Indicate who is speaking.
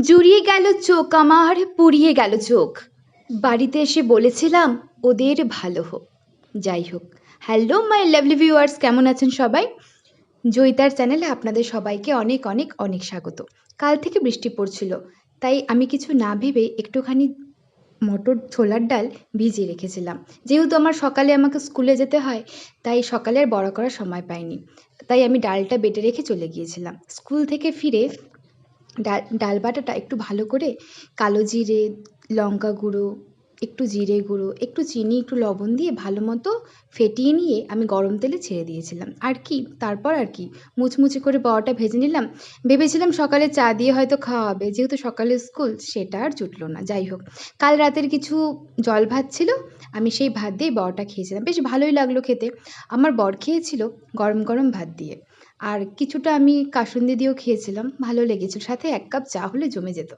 Speaker 1: জুড়িয়ে গেল চোখ আমার, পুড়িয়ে গেল চোখ। বাড়িতে এসে বলেছিলাম, ওদের ভালো হোক। যাই হোক। হ্যালো মাই লাভলি ভিউয়ার্স কেমন আছেন সবাই? জয়িতার চ্যানেলে আপনাদের সবাইকে অনেক অনেক অনেক স্বাগত। কাল থেকে বৃষ্টি পড়ছিল, তাই আমি কিছু না ভেবে একটুখানি মটর ছোলার ডাল ভিজিয়ে রেখেছিলাম। যেহেতু আমার সকালে আমাকে স্কুলে যেতে হয়, তাই সকালে আর বড় করার সময় পাইনি। তাই আমি ডালটা বেটে রেখে চলে গিয়েছিলাম। স্কুল থেকে ফিরে ডাল ডাল বাটাটা একটু ভালো করে কালো জিরে লঙ্কা গুঁড়ো একটু জিরে গুঁড়ো, একটু চিনি, একটু লবণ দিয়ে ভালো মতো ফেটিয়ে নিয়ে আমি গরম তেলে ছেড়ে দিয়েছিলাম। আর কি? তারপর আর কি? মুচমুচে করে বড়াটা ভেজে নিলাম। ভেবেছিলাম সকালে চা দিয়ে হয়তো খাওয়া হবে। যেহেতু সকালে স্কুল, সেটা আর জুটলো না। যাই হোক, কাল রাতের কিছু জল ভাত ছিল, আমি সেই ভাত দিয়ে বড়াটা খেয়েছিলাম। বেশ ভালোই লাগল খেতে। আমার বর খেয়েছিল গরম গরম ভাত দিয়ে। আর কিছুটা আমি কাসুন্দি দিয়েও খেয়েছিলাম। ভালো লেগেছিল। সাথে এক কাপ চা হলে জমে যেত।